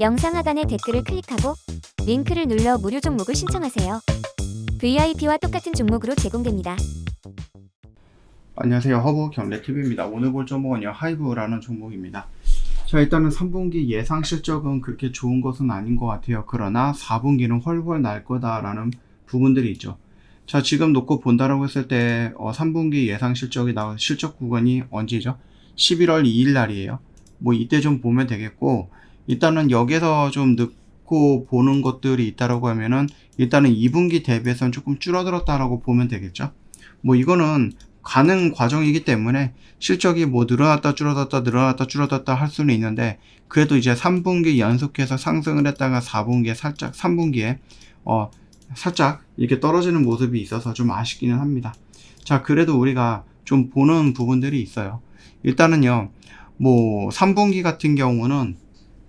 영상 하단의 댓글을 클릭하고 링크를 눌러 무료 종목을 신청하세요. VIP와 똑같은 종목으로 제공됩니다. 안녕하세요. 허브 경례TV입니다. 오늘 볼 종목은요, 하이브라는 종목입니다. 자, 일단은 3분기 예상 실적은 그렇게 좋은 것은 아닌 것 같아요. 그러나 4분기는 훨훨 날 거다라는 부분들이 있죠. 자, 지금 놓고 본다라고 했을 때, 어, 3분기 예상 실적이 나온 실적 구간이 언제죠? 11월 2일 날이에요. 뭐, 이때 좀 보면 되겠고, 일단은 여기서 좀 늦고 보는 것들이 있다라고 하면은, 일단은 2분기 대비해서는 조금 줄어들었다라고 보면 되겠죠. 뭐, 이거는 가는 과정이기 때문에 실적이 뭐 늘어났다 줄어들었다 늘어났다 줄어들었다 할 수는 있는데 그래도 이제 3분기 연속해서 상승을 했다가 4분기에 살짝 3분기에 어 살짝 이렇게 떨어지는 모습이 있어서 좀 아쉽기는 합니다. 자 그래도 우리가 좀 보는 부분들이 있어요. 일단은요 뭐 3분기 같은 경우는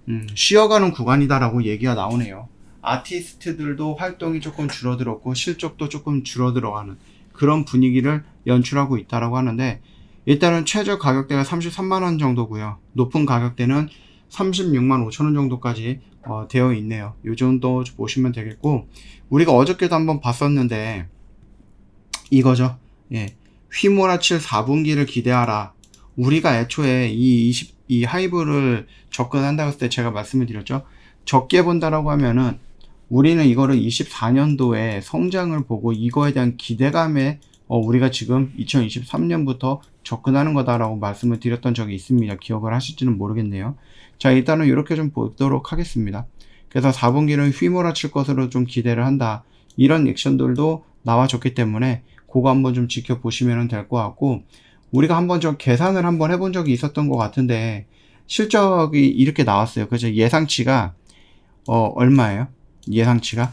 음, 쉬어가는 구간이다라고 얘기가 나오네요. 아티스트들도 활동이 조금 줄어들었고 실적도 조금 줄어들어가는 그런 분위기를 연출하고 있다라고 하는데 일단은 최저 가격대가 33만 원 정도고요. 높은 가격대는 36만 5천 원 정도까지 어, 되어 있네요. 요 정도 보시면 되겠고 우리가 어저께도 한번 봤었는데 이거죠. 예. 휘몰아칠 4분기를 기대하라. 우리가 애초에 이 20, 이 하이브를 접근한다고 했을 때 제가 말씀을 드렸죠. 적게 본다라고 하면은 우리는 이거를 24년도에 성장을 보고 이거에 대한 기대감에 어, 우리가 지금 2023년부터 접근하는 거다라고 말씀을 드렸던 적이 있습니다. 기억을 하실지는 모르겠네요. 자, 일단은 이렇게 좀 보도록 하겠습니다. 그래서 4분기는 휘몰아칠 것으로 좀 기대를 한다. 이런 액션들도 나와줬기 때문에 그거 한번 좀 지켜보시면 될 것 같고, 우리가 한번 좀 계산을 한번 해본 적이 있었던 것 같은데, 실적이 이렇게 나왔어요. 그죠? 예상치가, 어, 얼마예요? 예상치가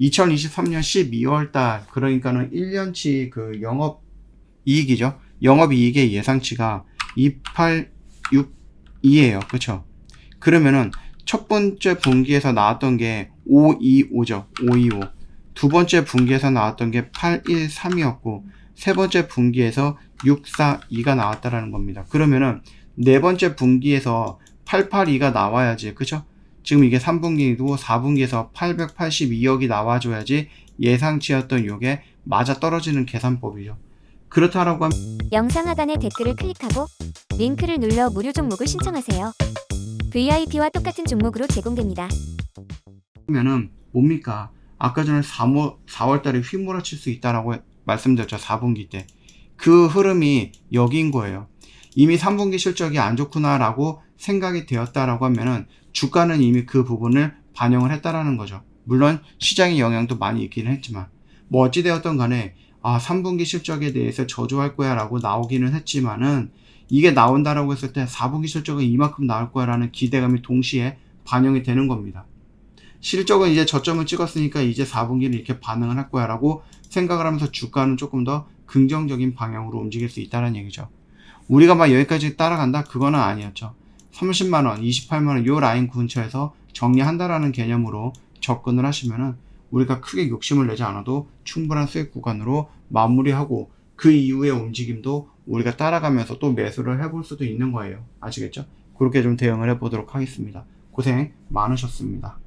2023년 12월 달 그러니까는 1년치 그 영업 이익이죠. 영업 이익의 예상치가 2862예요. 그쵸 그러면은 첫 번째 분기에서 나왔던 게 525죠. 525. 두 번째 분기에서 나왔던 게 813이었고 세 번째 분기에서 642가 나왔다라는 겁니다. 그러면은 네 번째 분기에서 882가 나와야지. 그쵸 지금 이게 3분기이고 4분기에서 882억이 나와줘야지 예상치였던 요게 맞아 떨어지는 계산법이죠. 그렇다라고 하면 영상 하단의 댓글을 클릭하고 링크를 눌러 무료 종목을 신청하세요. VIP와 똑같은 종목으로 제공됩니다. 은 뭡니까? 아까 전에 3월, 4월 달에 휘몰아칠 수 있다라고 말씀드렸죠. 4분기 때. 그 흐름이 여기인 거예요. 이미 3분기 실적이 안 좋구나라고 생각이 되었다라고 하면은 주가는 이미 그 부분을 반영을 했다라는 거죠. 물론 시장의 영향도 많이 있기는 했지만 뭐 어찌되었던 간에 아 3분기 실적에 대해서 저조할 거야 라고 나오기는 했지만은 이게 나온다라고 했을 때 4분기 실적은 이만큼 나올 거야 라는 기대감이 동시에 반영이 되는 겁니다. 실적은 이제 저점을 찍었으니까 이제 4분기는 이렇게 반응을 할 거야 라고 생각을 하면서 주가는 조금 더 긍정적인 방향으로 움직일 수 있다는 얘기죠. 우리가 막 여기까지 따라간다? 그거는 아니었죠. 30만 원, 28만 원 요 라인 근처에서 정리한다라는 개념으로 접근을 하시면은 우리가 크게 욕심을 내지 않아도 충분한 수익 구간으로 마무리하고 그 이후의 움직임도 우리가 따라가면서 또 매수를 해볼 수도 있는 거예요. 아시겠죠? 그렇게 좀 대응을 해보도록 하겠습니다. 고생 많으셨습니다.